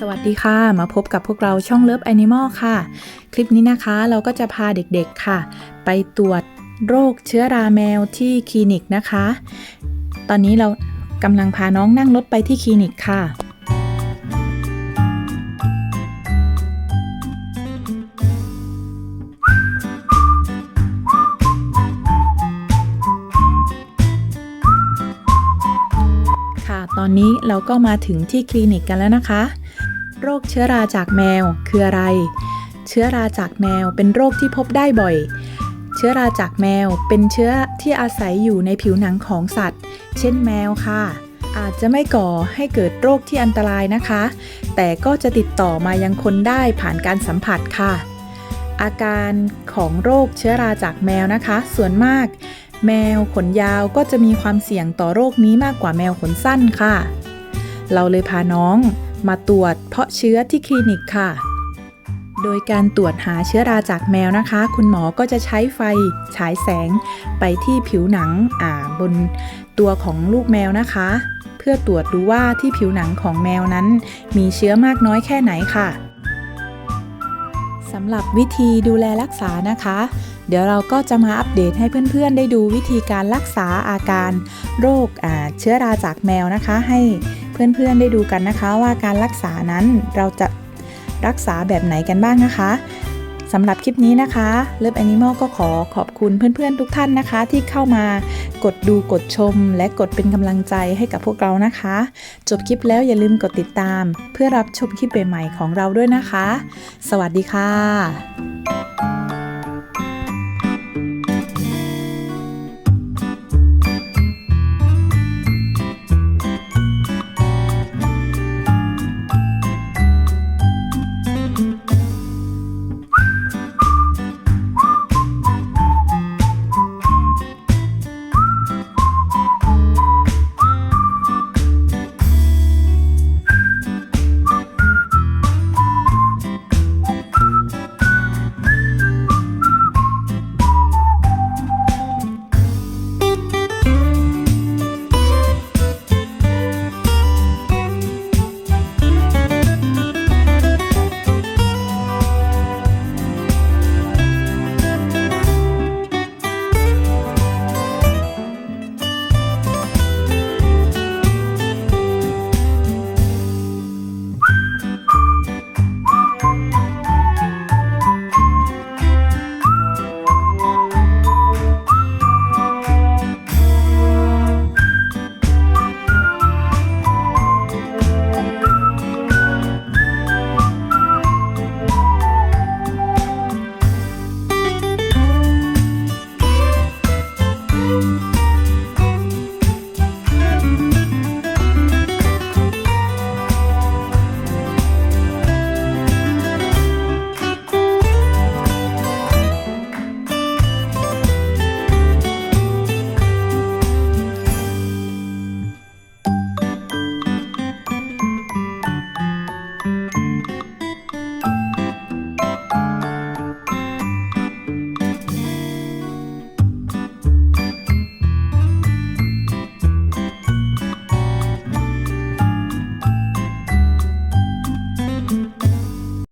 สวัสดีค่ะ มาพบกับพวกเราช่องเลิฟแอนิมอลค่ะ คลิปนี้นะคะเราก็จะพาเด็กๆค่ะ ไปตรวจโรคเชื้อราแมวที่คลินิกนะคะ ตอนนี้เรากำลังพาน้องนั่งรถไปที่คลินิกค่ะ ค่ะ ตอนนี้เราก็มาถึงที่คลินิกกันแล้วนะคะ โรคเชื้อราจากแมวคืออะไร เชื้อราจากแมวเป็นโรคที่พบได้บ่อย เชื้อราจากแมวเป็นเชื้อที่อาศัยอยู่ในผิวหนังของสัตว์ เช่นแมวค่ะ อาจจะไม่ก่อให้เกิดโรคที่อันตรายนะคะ แต่ก็จะติดต่อมายังคนได้ผ่านการสัมผัสค่ะ อาการของโรคเชื้อราจากแมวนะคะ ส่วนมาก แมวขนยาวก็จะมีความเสี่ยงต่อโรคนี้มากกว่าแมวขนสั้นค่ะ เราเลยพาน้อง มาตรวจเพาะเชื้อที่คลินิกค่ะ โดยการตรวจหาเชื้อราจากแมวนะคะ คุณหมอก็จะใช้ไฟฉายแสงไปที่ผิวหนังอ่าบนตัวของลูกแมวนะคะ เพื่อตรวจดูว่าที่ผิวหนังของแมวนั้น มีเชื้อมากน้อยแค่ไหนค่ะสำหรับวิธีดูแลรักษานะคะ เดี๋ยวเราก็จะมาอัปเดตให้เพื่อนๆ ได้ดูวิธีการรักษาอาการโรคเชื้อราจากแมวนะคะ ให้ เพื่อนๆได้ดูกันนะคะว่าการรักษานั้นเราจะรักษาแบบไหนกันบ้างนะคะสำหรับคลิปนี้นะคะเลิฟแอนิมอลก็ขอขอบคุณเพื่อนๆทุกท่านนะคะ ที่เข้ามากดดูกดชม และกดเป็นกำลังใจให้กับพวกเรานะคะ จบคลิปแล้วอย่าลืมกดติดตาม เพื่อรับชมคลิปใหม่ๆของเราด้วยนะคะ สวัสดีค่ะ